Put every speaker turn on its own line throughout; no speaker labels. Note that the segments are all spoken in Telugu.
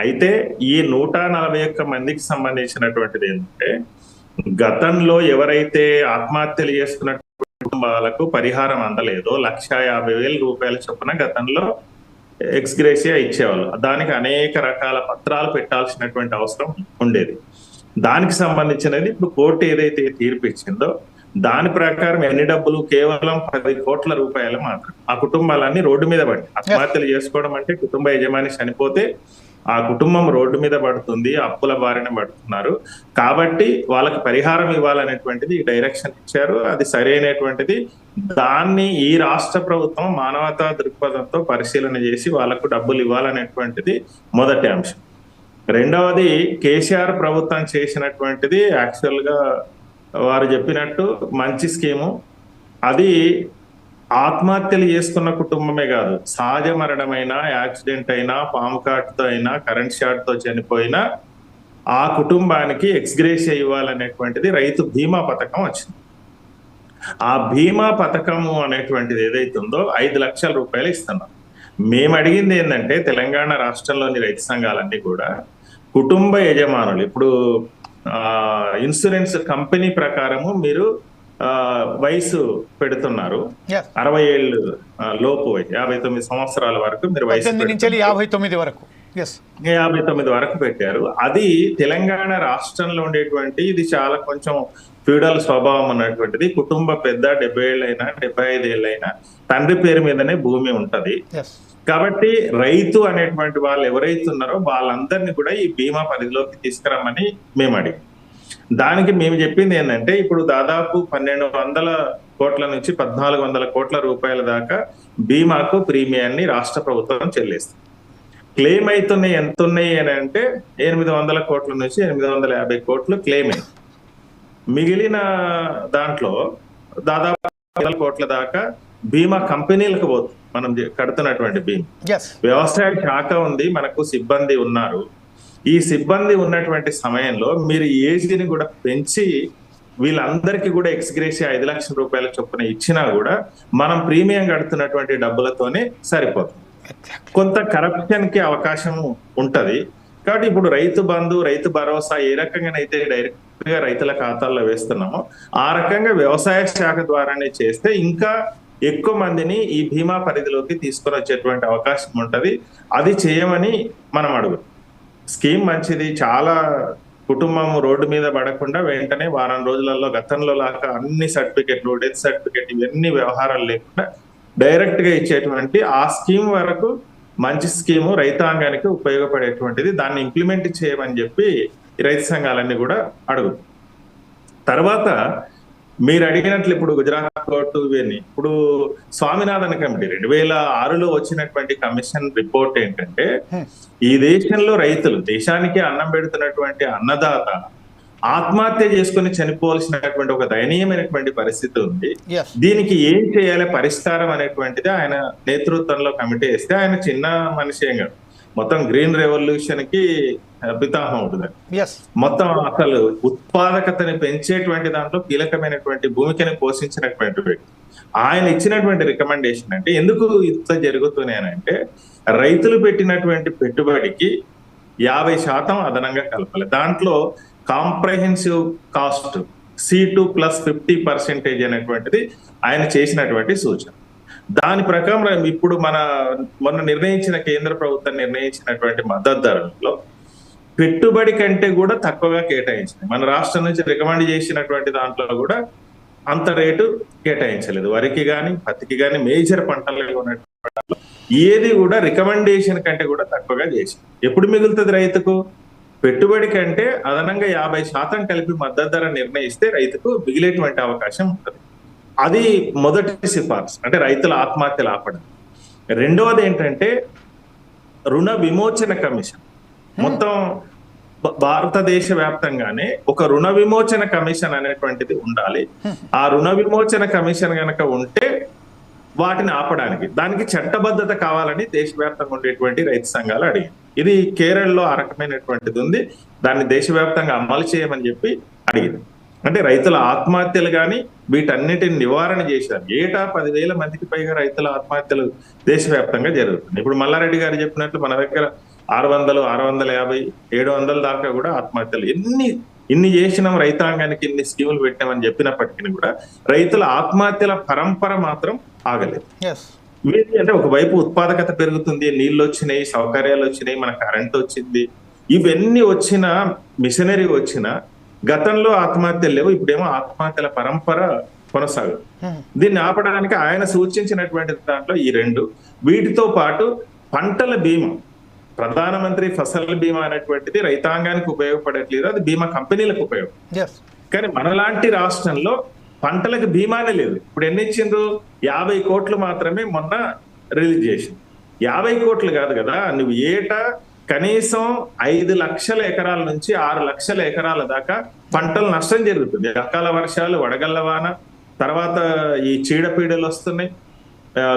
అయితే ఈ నూట నలభై ఒక్క మందికి సంబంధించినటువంటిది ఏంటంటే గతంలో ఎవరైతే ఆత్మహత్యలు చేసుకున్న కుటుంబాలకు పరిహారం అందలేదో లక్ష యాభై వేల రూపాయల చొప్పున గతంలో ఎక్స్గ్రేసియా ఇచ్చేవాళ్ళు. దానికి అనేక రకాల పత్రాలు పెట్టాల్సినటువంటి అవసరం ఉండేది. దానికి సంబంధించినది ఇప్పుడు కోర్టు ఏదైతే తీర్పు ఇచ్చిందో దాని ప్రకారం ఎన్ని డబ్బులు? కేవలం పది కోట్ల రూపాయలు మాత్రం ఆ కుటుంబాలన్నీ రోడ్డు మీద పడి ఆత్మహత్యలు చేసుకోవడం అంటే కుటుంబ యజమాని చనిపోతే ఆ కుటుంబం రోడ్డు మీద పడుతుంది అప్పుల బారిన పడుతున్నారు. కాబట్టి వాళ్ళకి పరిహారం ఇవ్వాలనేటువంటిది ఈ డైరెక్షన్ ఇచ్చారు. అది సరైనటువంటిది. దాన్ని ఈ రాష్ట్ర ప్రభుత్వం మానవతా దృక్పథంతో పరిశీలన చేసి వాళ్ళకు డబ్బులు ఇవ్వాలనేటువంటిది మొదటి అంశం. రెండవది కేసీఆర్ ప్రభుత్వం చేసినటువంటిది యాక్చువల్గా వారు చెప్పినట్టు మంచి స్కీము. అది ఆత్మహత్యలు చేసుకున్న కుటుంబమే కాదు సహజ మరణమైనా యాక్సిడెంట్ అయినా పాము కాటుతో అయినా కరెంట్ షాట్తో చనిపోయినా ఆ కుటుంబానికి ఎక్స్గ్రేస్ ఇవ్వాలనేటువంటిది రైతు బీమా పథకం వచ్చింది. ఆ బీమా పథకము అనేటువంటిది ఏదైతే ఉందో ఐదు లక్షల రూపాయలు ఇస్తున్నాం. మేము అడిగింది ఏంటంటే తెలంగాణ రాష్ట్రంలోని రైతు సంఘాలన్నీ కూడా కుటుంబ యజమానులు ఇప్పుడు ఇన్సూరెన్స్ కంపెనీ ప్రకారము మీరు వయసు పెడుతున్నారు. అరవై ఏళ్ళు లోపు వయసు, యాభై తొమ్మిది సంవత్సరాల వరకు మీరు వయసు.
యాభై తొమ్మిది వరకు.
యాభై తొమ్మిది వరకు పెట్టారు. అది తెలంగాణ రాష్ట్రంలో ఉండేటువంటి ఇది చాలా కొంచెం ఫ్యూడల్ స్వభావం ఉన్నటువంటిది కుటుంబ పెద్ద డెబ్బై ఏళ్ళైనా డెబ్బై ఐదు ఏళ్ళైనా తండ్రి పేరు మీదనే భూమి ఉంటది. కాబట్టి రైతు అనేటువంటి వాళ్ళు ఎవరైతే ఉన్నారో వాళ్ళందరినీ కూడా ఈ బీమా పరిధిలోకి తీసుకురమ్మని మేము అడిగాం దానికి మేము చెప్పింది ఏంటంటే ఇప్పుడు దాదాపు పన్నెండు వందల కోట్ల నుంచి పద్నాలుగు వందల కోట్ల రూపాయల దాకా బీమాకు ప్రీమియాన్ని రాష్ట్ర ప్రభుత్వం చెల్లిస్తుంది. క్లెయిమ్ అవుతున్నాయి ఎంత ఉన్నాయి అని అంటే ఎనిమిది వందల కోట్ల నుంచి ఎనిమిది వందల యాభై కోట్లు క్లెయిమ్ అయింది. మిగిలిన దాంట్లో దాదాపు వందల కోట్ల దాకా బీమా కంపెనీలకు పోతుంది. మనం కడుతున్నటువంటి బీమా. వ్యవసాయ శాఖ ఉంది మనకు సిబ్బంది ఉన్నారు. ఈ సిబ్బంది ఉన్నటువంటి సమయంలో మీరు ఏజీని కూడా పెంచి వీళ్ళందరికీ కూడా ఎక్స్గ్రేసి ఐదు లక్షల రూపాయల చొప్పున ఇచ్చినా కూడా మనం ప్రీమియం కడుతున్నటువంటి డబ్బులతోనే సరిపోతుంది. కొంత కరప్షన్కి అవకాశం ఉంటది. కాబట్టి ఇప్పుడు రైతు బంధు రైతు భరోసా ఏ రకంగానైతే డైరెక్ట్గా రైతుల ఖాతాల్లో వేస్తున్నామో ఆ రకంగా వ్యవసాయ శాఖ ద్వారానే చేస్తే ఇంకా ఎక్కువ మందిని ఈ బీమా పరిధిలోకి తీసుకొని వచ్చేటువంటి అవకాశం ఉంటది. అది చేయమని మనం అడుగు స్కీమ్ మంచిది. చాలా కుటుంబం రోడ్డు మీద పడకుండా వెంటనే వారం రోజులలో గతంలో లాగా అన్ని సర్టిఫికెట్లు డెత్ సర్టిఫికెట్ ఇవన్నీ వ్యవహారాలు లేకుండా డైరెక్ట్గా ఇచ్చేటువంటి ఆ స్కీమ్ వరకు మంచి స్కీము రైతాంగానికి ఉపయోగపడేటువంటిది. దాన్ని ఇంప్లిమెంట్ చేయమని చెప్పి రైతు సంఘాలన్నీ కూడా అడుగు తర్వాత మీరు అడిగినట్లు ఇప్పుడు గుజరాత్ కోర్టు ఇవన్నీ ఇప్పుడు స్వామినాథన్ కమిటీ రెండు వేల ఆరులో వచ్చినటువంటి కమిషన్ రిపోర్ట్ ఏంటంటే ఈ దేశంలో రైతులు దేశానికి అన్నం పెడుతున్నటువంటి అన్నదాత ఆత్మహత్య చేసుకుని చనిపోవాల్సినటువంటి ఒక దయనీయమైనటువంటి పరిస్థితి ఉంది. దీనికి ఏం చేయాలి పరిష్కారం అనేటువంటిది ఆయన నేతృత్వంలో కమిటీ వేస్తే ఆయన చిన్న మనిషి ఏం కాదు. మొత్తం గ్రీన్ రెవల్యూషన్కి పితామహం ఉంటుంది. మొత్తం అసలు ఉత్పాదకతని పెంచేటువంటి దాంట్లో కీలకమైనటువంటి భూమికని పోషించినటువంటి వ్యక్తి. ఆయన ఇచ్చినటువంటి రికమెండేషన్ అంటే ఎందుకు ఇంత జరుగుతున్నాయనంటే రైతులు పెట్టినటువంటి పెట్టుబడికి యాభై శాతం అదనంగా కలపాలి. దాంట్లో comprehensive cost C two plus fifty percentage అనేటువంటిది ఆయన చేసినటువంటి సూచన. దాని ప్రకారం ఇప్పుడు మన మొన్న నిర్ణయించిన కేంద్ర ప్రభుత్వం నిర్ణయించినటువంటి మద్దతు ధరలో పెట్టుబడి కంటే కూడా తక్కువగా కేటాయించింది. మన రాష్ట్రం నుంచి రికమెండ్ చేసినటువంటి దాంట్లో కూడా అంత రేటు కేటాయించలేదు. వరికి కానీ పత్తికి కానీ మేజర్ పంటలు ఉన్నటువంటి ఏది కూడా రికమెండేషన్ కంటే కూడా తక్కువగా చేసింది. ఎప్పుడు మిగులుతుంది రైతుకు? పెట్టుబడి కంటే అదనంగా యాభై శాతం కలిపి మద్దతు ధర నిర్ణయిస్తే రైతుకు మిగిలేటువంటి అవకాశం ఉంటుంది. అది మొదటి సిఫార్సు. అంటే రైతుల ఆత్మహత్యలు ఆపడం రెండవది ఏంటంటే రుణ విమోచన కమిషన్. మొత్తం భారతదేశ వ్యాప్తంగానే ఒక రుణ విమోచన కమిషన్ అనేటువంటిది ఉండాలి. ఆ రుణ విమోచన కమిషన్ గనక ఉంటే వాటిని ఆపడానికి దానికి చట్టబద్ధత కావాలని దేశవ్యాప్తంగా ఉండేటువంటి రైతు సంఘాలు అడిగాయి. ఇది కేరళలో ఆ రకమైనటువంటిది ఉంది. దాన్ని దేశవ్యాప్తంగా అమలు చేయమని చెప్పి అడిగింది. అంటే రైతుల ఆత్మహత్యలు కానీ వీటన్నిటిని నివారణ చేశారు. ఏటా పదివేల మందికి పైగా రైతుల ఆత్మహత్యలు దేశవ్యాప్తంగా జరుగుతుంది ఇప్పుడు మల్లారెడ్డి గారు చెప్పినట్లు మన దగ్గర ఆరు వందలు ఆరు వందల యాభై ఏడు వందల దాకా కూడా ఆత్మహత్యలు. ఎన్ని ఇన్ని చేసినాం రైతాంగానికి ఇన్ని స్కీములు పెట్టామని చెప్పినప్పటికీ కూడా రైతుల ఆత్మహత్యల పరంపర మాత్రం ఆగలేదు. అంటే ఒకవైపు ఉత్పాదకత పెరుగుతుంది నీళ్ళు వచ్చినాయి సౌకర్యాలు వచ్చినాయి మన కరెంట్ వచ్చింది. ఇవన్నీ వచ్చిన మిషనరీ వచ్చిన గతంలో ఆత్మహత్యలు లేవు ఇప్పుడేమో ఆత్మహత్యల పరంపర కొనసాగు. దీన్ని ఆపడానికి ఆయన సూచించినటువంటి దాంట్లో ఈ రెండు. వీటితో పాటు పంటల బీమా ప్రధానమంత్రి ఫసల్ బీమా అనేటువంటిది రైతాంగానికి ఉపయోగపడట్లేదు అది బీమా కంపెనీలకు ఉపయోగం. కానీ మనలాంటి రాష్ట్రంలో పంటలకు బీమానే లేదు. ఇప్పుడు ఎన్ని ఇచ్చిండ్రు? యాభై కోట్లు మాత్రమే మొన్న రిలీజ్ చేసింది. యాభై కోట్లు కాదు కదా నువ్వు ఏటా కనీసం ఐదు లక్షల ఎకరాల నుంచి ఆరు లక్షల ఎకరాల దాకా పంటలు నష్టం జరుగుతుంది. అకాల వర్షాలు వడగళ్ళ వాన తర్వాత ఈ చీడపీడలు వస్తున్నాయి.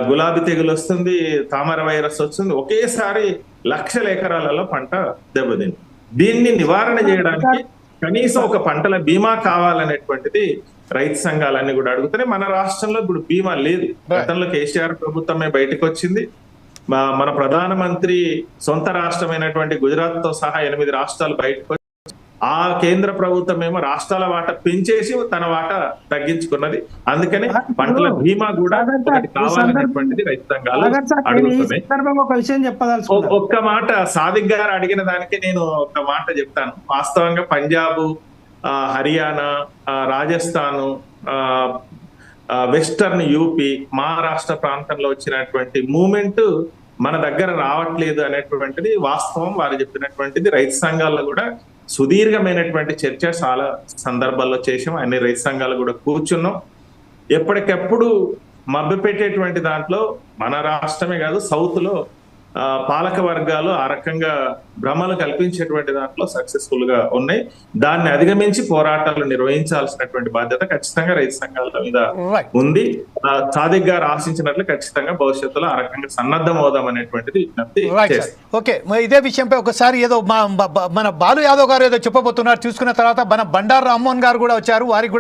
గులాబీ తెగులు వస్తుంది తామర వైరస్ వస్తుంది. ఒకేసారి లక్షల ఎకరాలలో పంట దెబ్బతింది. దీన్ని నివారణ చేయడానికి కనీసం ఒక పంటల బీమా కావాలనేటువంటిది రైతు సంఘాలన్నీ కూడా అడుగుతున్నాయి. మన రాష్ట్రంలో ఇప్పుడు బీమా లేదు. గతంలో కేసీఆర్ ప్రభుత్వమే బయటకు వచ్చింది మన ప్రధానమంత్రి సొంత రాష్ట్రమైనటువంటి గుజరాత్తో సహా ఎనిమిది రాష్ట్రాలు బయటకు ఆ కేంద్ర ప్రభుత్వం ఏమో రాష్ట్రాల వాటా పెంచేసి తన వాటా తగ్గించుకున్నది. అందుకని పంటల బీమా కూడా కావాలనేటువంటిది అడుగుతున్నాయి. ఒక్క మాట సాదిక్ గారు అడిగిన దానికి నేను ఒక మాట చెప్తాను. వాస్తవంగా పంజాబ్ ఆ, హర్యానా రాజస్థాను వెస్టర్న్ యూపీ మహారాష్ట్ర ప్రాంతంలో వచ్చినటువంటి మూమెంట్ మన దగ్గర రావట్లేదు అనేటువంటిది వాస్తవం. వారు చెప్పినటువంటిది రైతు సంఘాల్లో కూడా సుదీర్ఘమైనటువంటి చర్చ చాలా సందర్భాల్లో చేసాం అన్ని రైతు సంఘాలు కూడా కూర్చున్నాం. ఎప్పటికెప్పుడు మభ్యపెట్టేటువంటి దాంట్లో మన రాష్ట్రమే కాదు సౌత్లో పాలక వర్గాలు ఆ రకంగా భ్రమలు కల్పించేటువంటి దాంట్లో సక్సెస్ఫుల్గా ఉన్నాయి. దాన్ని అధిగమించి పోరాటాలు నిర్వహించాల్సినటువంటి బాధ్యత ఖచ్చితంగా రైతు సంఘాల మీద ఉంది. ఆ, సాదిక్ గారు ఆశించినట్లు ఖచ్చితంగా భవిష్యత్తులో ఆ రకంగా సన్నద్ధం అవుదాం అనేటువంటిది విజ్ఞప్తి
ఓకే ఇదే విషయంపై ఒకసారి ఏదో మన బాలు యాదవ్ గారు ఏదో చెప్పబోతున్నారు. చూసుకున్న తర్వాత మన బండారు రామ్మోహన్ గారు కూడా వచ్చారు. వారికి